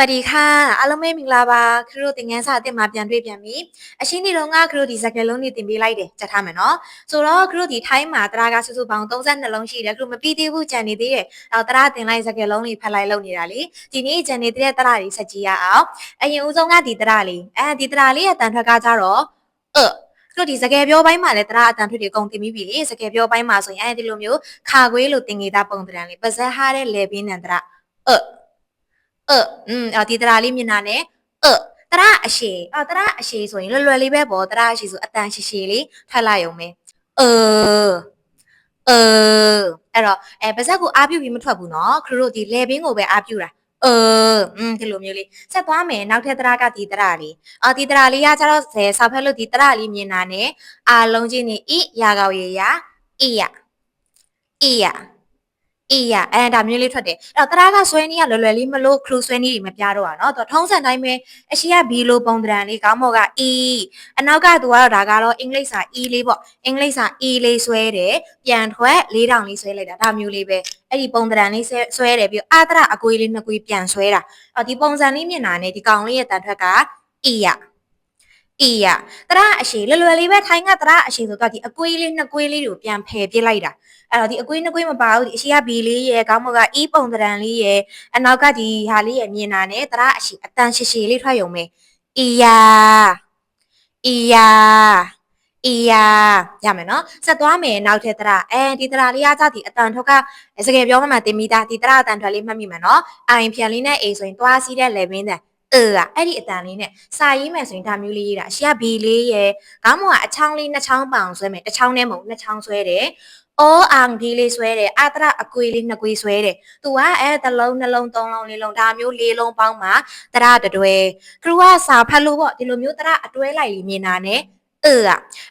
วัสดีค่ะအားလုံးပဲမင်္ဂလာပါခရိုသင်ငန်းစာအစ်စ်မှာပြန်တွေ့ပြန်ပြီအရှင်းဒီတော့ကခရိုဒီစကလုံးတွေတင်ပေးလိုက်တယ်ချက်ထားမယ်နော်ဆိုတော့ခရိုဒီထိုင်းမှာတရာကစုစုပေါင်း32လုံးရှိတယ်ခရိုမပြီးသေးဘူးကြံနေသေးတယ်အော်တရာတင်လိုက်စကလုံးတွေဖတ်လိုက်လုပ်နေတာလေဒီနေ့ကြံနေတဲ့တရာတွေဆက်ကြည့်ရအောင်အရင်ဦးဆုံးကဒီတရာလေးအဲဒီတရာလေးရဲ့တန်ထွက်ကကြတော့အတို့ဒီစကယ်ပြောပိုင်းမှာလည်းတရာအတန်ထွတ်တွေအကုန်တင်ပြီးပြီလေစကယ်ပြောပိုင်းမှာဆိုရင်အဲဒီလိုမျိုးခါခွေးလို့တင်နေတာပုံတရံလေးပါဇက်ဟားတဲ့လေပင်းနံတရာအ အอืมအော်ဒီတရာလေးမြင်တာနဲ့အတရာအရှိအော်တရာအရှိဆိုရင်လွယ်လွယ်လေးပဲပေါ့တရာအရှိဆိုအတန်ရှိရှိလေးထပ်လိုက်အောင်ပဲအအအဲ့တော့အဲပါဇက်ကိုအားပြုပြီးမထွက်ဘူးเนาะခရတို့ဒီလေပင်းကိုပဲအားပြုတာအอืมဒီလိုမျိုးလေးဆက်သွားမယ်နောက်ထပ်တရာကဒီတရာလေးအော်ဒီတရာလေးကကျတော့ဇယ်စာဖက်လို့ဒီတရာလေးမြင်တာနဲ့အာလုံးချင်းနေဤရာကောက်ရရာဤရဤရ အေးရအဲဒါမျိုးလေးထွက်တယ်အဲ့တော့တရာကဆွဲနည်းကလွယ်လွယ်လေးမလို့ခရူဆွဲနည်းတွေမပြတော့อ่ะเนาะသူထုံးစံတိုင်းပဲအရှိက B လိုပုံတံလေးခေါင်းမော်က E အနောက်ကသူကတော့ဒါကတော့အင်္ဂလိပ်စာ E လေးပေါ့အင်္ဂလိပ်စာ E လေးဆွဲတယ်ပြန်ထွက်၄တောင်လေးဆွဲလိုက်တာဒါမျိုးလေးပဲအဲ့ဒီပုံတံလေးဆွဲတယ်ပြီးအာတရအကွေးလေးနှစ်ကွေးပြန်ဆွဲတာအော်ဒီပုံစံလေးမြင်တာနဲ့ဒီကောင်လေးရဲ့တန်ထွက်က E ရ E ရတရအရှိလွယ်လွယ်လေးပဲထိုင်းကတရအရှိဆိုတော့ဒီအကွေးလေးနှစ်ကွေးလေးကိုပြန်ဖယ်ပြစ်လိုက်တာအဲ့တော့ဒီအကွေးနှစ်ကွေးမပါဘူးဒီအရှိက B လေးရဲ့ခေါင်းမော်က E ပုံတံလေးရဲ့အနောက်ကဒီဟာလေးရဲ့မြင်တာနဲ့တရအရှိအတန်ရှည်ရှည်လေးထွက်ရုံပဲ E ရ E ရ E ရရမယ်နော်ဆက်သွားမယ်နောက်ထပ်တရအဲဒီတရလေးကကြဒီအတန်ထုက်ကစကယ်ပြောမှမှတင်မိတာဒီတရအတန်ထွက်လေးမှတ်မိမှာနော်အိုင်ဖြန်လေးနဲ့ A ဆိုရင်သွားစီးတဲ့ level နဲ့အဲက အာအဲ့ဒီအတန်လေးနဲ့စာရေးမယ်ဆိုရင်ဒါမျိုးလေးရေးတာအရှိကဘီလေးရယ်ခေါင်းမကအချောင်းလေးနှစ်ချောင်းပေါင်ဆွဲမယ်တစ်ချောင်းနဲ့မဟုတ်နှစ်ချောင်းဆွဲတယ်အောအောင်ဒီလေးဆွဲတယ်အတရအကွေလေးနှစ်ကွေဆွဲတယ်သူကအဲသလုံးနှလုံးသုံးလုံးလေးလုံးဒါမျိုးလေးလုံးပေါင်းမှာတရတတွဲခရူကစာဖတ်လို့ပေါ့ဒီလိုမျိုးတရအတွဲလိုက်လေးမြင်တာ ਨੇ အဲ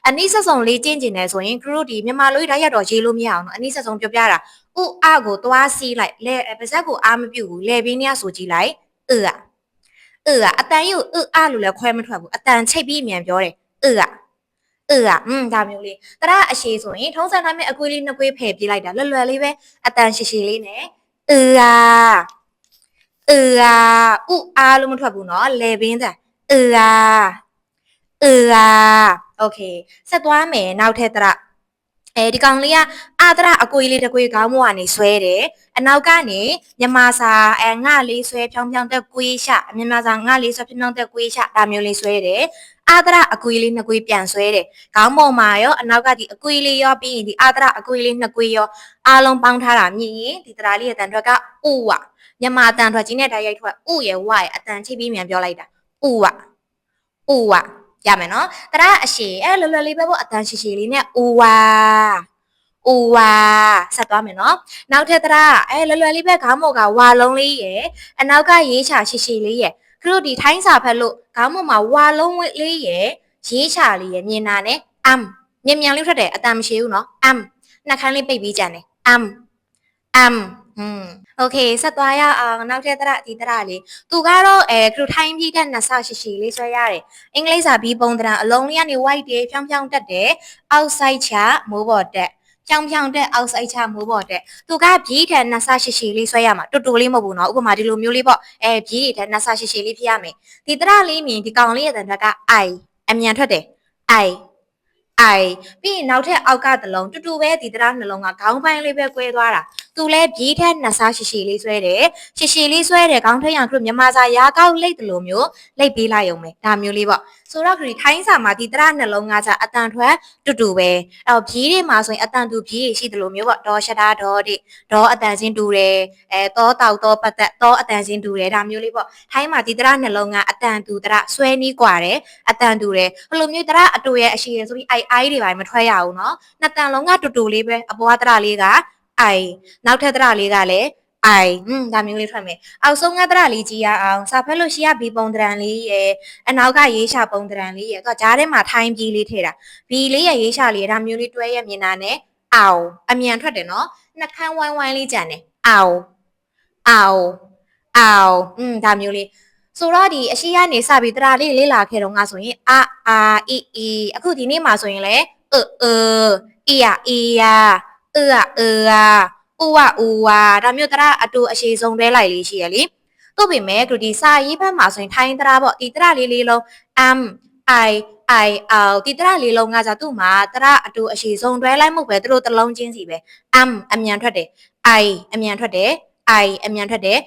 အနိစ္စဆုံးလေးကျင့်ကျင်တယ်ဆိုရင်ခရူဒီမြန်မာလူတွေဓာတ်ရတော့ရေးလို့မရအောင်နော်အနိစ္စဆုံးပြောပြတာဥအကိုသွားစီးလိုက်လဲပါဇက်ကိုအာမပြုတ်ဘူးလဲပင်းရဆိုကြည့်လိုက်အဲ ကအဲကအတန်ယူအအလို့လည်းခွဲမထွက်ဘူးအတန်ချိတ်ပြီးအမြန်ပြောတယ်အဲကအဲကอืมဒါမျိုးလေးတရအရှိဆိုရင်ထုံးစံတိုင်းမဲ့အကွေးလေးနှစ်ကွေးဖယ်ပြလိုက်တာလွယ်လွယ်လေးပဲအတန်ရှိရှိလေးနဲ့အဲကအဲကဥအားလို့မထွက်ဘူးเนาะလေဘင်းတဲ့အဲကအဲကโอเคဆက်သွားမယ်နောက်ထပ်တရ အဲဒီကောင်လေးကအာတရအကွေးလေးတစ်ကွေးခေါင်းမိုးကနေဆွဲတယ်အနောက်ကနေမြမစာအဲငှလေးဆွဲဖြောင်းဖြောင်းတက်ကွေးရှမြမစာငှလေးဆွဲဖြောင်းဖြောင်းတက်ကွေးရှဒါမျိုးလေးဆွဲတယ်အာတရအကွေးလေးနှစ်ကွေးပြန်ဆွဲတယ်ခေါင်းပေါ်မှာရောအနောက်ကဒီအကွေးလေးရောပြီးရင်ဒီအာတရအကွေးလေးနှစ်ကွေးရောအားလုံးပေါင်းထားတာမြင်ရင်ဒီတရာလေးရဲ့တန်ထွက်ကဥဝမြမတန်ထွက်ကြီးနဲ့ဓာတ်ရိုက်ထွက်ဥရဲ့ဝရဲ့အတန်ချိပြီးမြန်ပြောလိုက်တာဥဝဥဝ ရမယ်နော်တရအရှိအဲလွယ်လွယ်လေးပဲပေါ့အတန်ရှိရှိလေးနဲ့ဥဝဥဝဆက်သွားမယ်နော်နောက်ထပ်တရအဲလွယ်လွယ်လေးပဲခေါင်းမော်ကဝါလုံးလေးရယ်အနောက်ကရေးချရှိရှိလေးရယ်ခရုဒီထိုင်းစာဖက်လို့ခေါင်းမော်မှာဝါလုံးလေးရယ်ရေးချလေးရယ်မြင်တာနဲ့အမ်မြန်မြန်လေးထွက်တယ်အတန်မရှိဘူးနော်အမ်နှာခမ်းလေးပိတ်ပြီးကြံတယ်အမ်အမ် ဟွန်းโอเคဆက်သွားရအောင်နောက်ထပ်တရဒီတရလေးသူကတော့အဲခရူထိုင်းပြီးတဲ့နှစ်ဆရှိရှိလေးဆွဲရတယ်အင်္ဂလိပ်စာပြီးပုံတရံအလုံးလေးကနေ white တွေဖြောင်းဖြောင်းတက်တယ် outside ချမိုးပေါ်တက်ဖြောင်းဖြောင်းတက် outside ချမိုးပေါ်တက်သူကဘီးထက်နှစ်ဆရှိရှိလေးဆွဲရမှာတူတူလေးမဟုတ်ဘူးเนาะဥပမာဒီလိုမျိုးလေးပေါ့အဲဘီးတွေထက်နှစ်ဆရှိရှိလေးဖြစ်ရမယ်ဒီတရလေးမြင်ဒီကောင်လေးရဲ့တန်ထွက်က i အမြန်ထွက်တယ် i အိုင်ပြီးရင်နောက်ထပ်အောက်ကတလုံးတူတူပဲဒီတရားနှလုံးကခေါင်းပိုင်းလေးပဲကွဲသွားတာ သူလဲပြေးထက်နှဆားရှိရှိလေးဆွဲတယ်ရှိရှိလေးဆွဲတယ်ခေါင်းထက်ရအောင်ခုမြမစာရာကောက်လိတ်တလို့မျိုးလိတ်ပေးလိုက်အောင်မယ်ဒါမျိုးလေးပေါ့ဆိုတော့ခရီထိုင်းစာမှာဒီတရားနှလုံးကကြအတန်ထွက်တူတူပဲအဲ့တော့ပြေးတွေမှာဆိုရင်အတန်တူပြေးရှိတယ်လို့မျိုးပေါ့ဒေါ်ရှတာဒေါ်တွေဒေါ်အတန်ချင်းတူတယ်အဲတောတောက်တောပတ်သက်တောအတန်ချင်းတူတယ်ဒါမျိုးလေးပေါ့ထိုင်းမှာဒီတရားနှလုံးကအတန်တူတရားဆွဲနီးกว่าတယ်အတန်တူတယ်ဘလိုမျိုးတရားအတူရဲ့အရှိရဆိုပြီးအိုင်အိုင်တွေပါမထွက်ရဘူးเนาะနှစ်တန်လုံးကတူတူလေးပဲအပွားတရားလေးက I နောက်ထပ်သရလေးကလည်း I ဟွန်းဒါမျိုးလေးထွက်မယ်အောက်ဆုံးကသရလေးကြည့်ရအောင်စာဖတ်လို့ရှိရ B ပုံသဏ္ဍာန်လေးရဲ့အနောက်ကရေးရှာပုံသဏ္ဍာန်လေးရဲ့ကကြားထဲမှာထိုင်းပြီးလေးထည့်တာ B လေးရဲ့ရေးရှာလေးဒါမျိုးလေးတွဲရမြင်တာနဲ့အောင်အမြန်ထွက်တယ်နော်နှကန်းဝိုင်းဝိုင်းလေးကြံတယ်အောင်အောင်အောင်อืมဒါမျိုးလေးဆိုတော့ဒီအရှိရနေစပြီးတရာလေးလေးလာခဲ့တော့ငါဆိုရင်အာအာအီအီအခုဒီနေ့မှာဆိုရင်လေအအီယာအီယာ အအအာဥဝဥဝါဒါမျိုးတရအတူအရှိဆုံးတွဲလိုက်လေးရှိရလေတို့ပေမဲ့ဒီစာရေးဘက်မှာဆိုရင်ထိုင်းတရပေါ့ဒီတရလေးလေးလုံး m i i l ဒီတရလေးလုံးကじゃသူ့မှာတရအတူအရှိဆုံးတွဲလိုက်မှုပဲသူတို့တလုံးချင်းစီပဲ m အမြန်ထွက်တယ် i အမြန်ထွက်တယ် i အမြန်ထွက်တယ်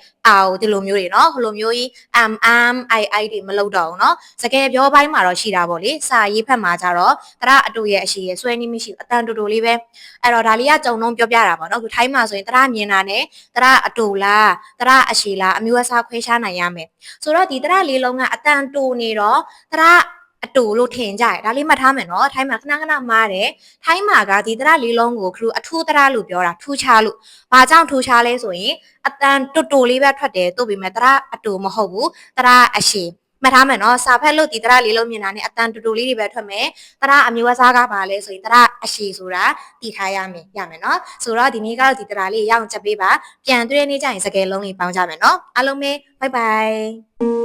r ဒီလိုမျိုးတွေเนาะဟိုလိုမျိုးကြီး m m i i တွေမလုပ်တော့ဘူးเนาะစကယ်ပြောပိုင်းမှာတော့ရှိတာပေါ့လေစာရေးဖက်မှာကြတော့တရားအတူရဲ့အရှိရဲ့ဆွဲနည်းမရှိအတန်တူတူလေးပဲအဲ့တော့ဒါလေးကကြုံလုံးပြောပြတာပေါ့เนาะခုထိုင်းမှာဆိုရင်တရားမြင်တာနဲ့တရားအတူလားတရားအရှိလားအမျိုးအစားခွဲခြားနိုင်ရမယ်ဆိုတော့ဒီတရားလေးလုံးကအတန်တူနေတော့တရား အတူလို့ထင်ကြတယ်ဒါလေးမှတ်ထားမယ်နော်ထိုင်းမှာခဏခဏမားတယ်ထိုင်းမှာကဒီတရားလေးလုံးကိုခရူအထူးတရားလို့ပြောတာထူးခြားလို့ဘာကြောင့်ထူးခြားလဲဆိုရင်အတန်တူတူလေးပဲထွက်တယ်တို့ပေမဲ့တရားအတူမဟုတ်ဘူးတရားအရှိမှတ်ထားမယ်နော်စာဖက်လို့ဒီတရားလေးလုံးမြင်တာနဲ့အတန်တူတူလေးတွေပဲထွက်မယ်တရားအမျိုးအစားကပါလဲဆိုရင်တရားအရှိဆိုတာတည်ထားရမယ်ရမယ်နော်ဆိုတော့ဒီနေ့ကတော့ဒီတရားလေးရအောင်ချက်ပေးပါပြန်တွေ့နေကြရင်စကယ်လုံးလေးပေါင်းကြမယ်နော်အားလုံးပဲဘိုင်ဘိုင်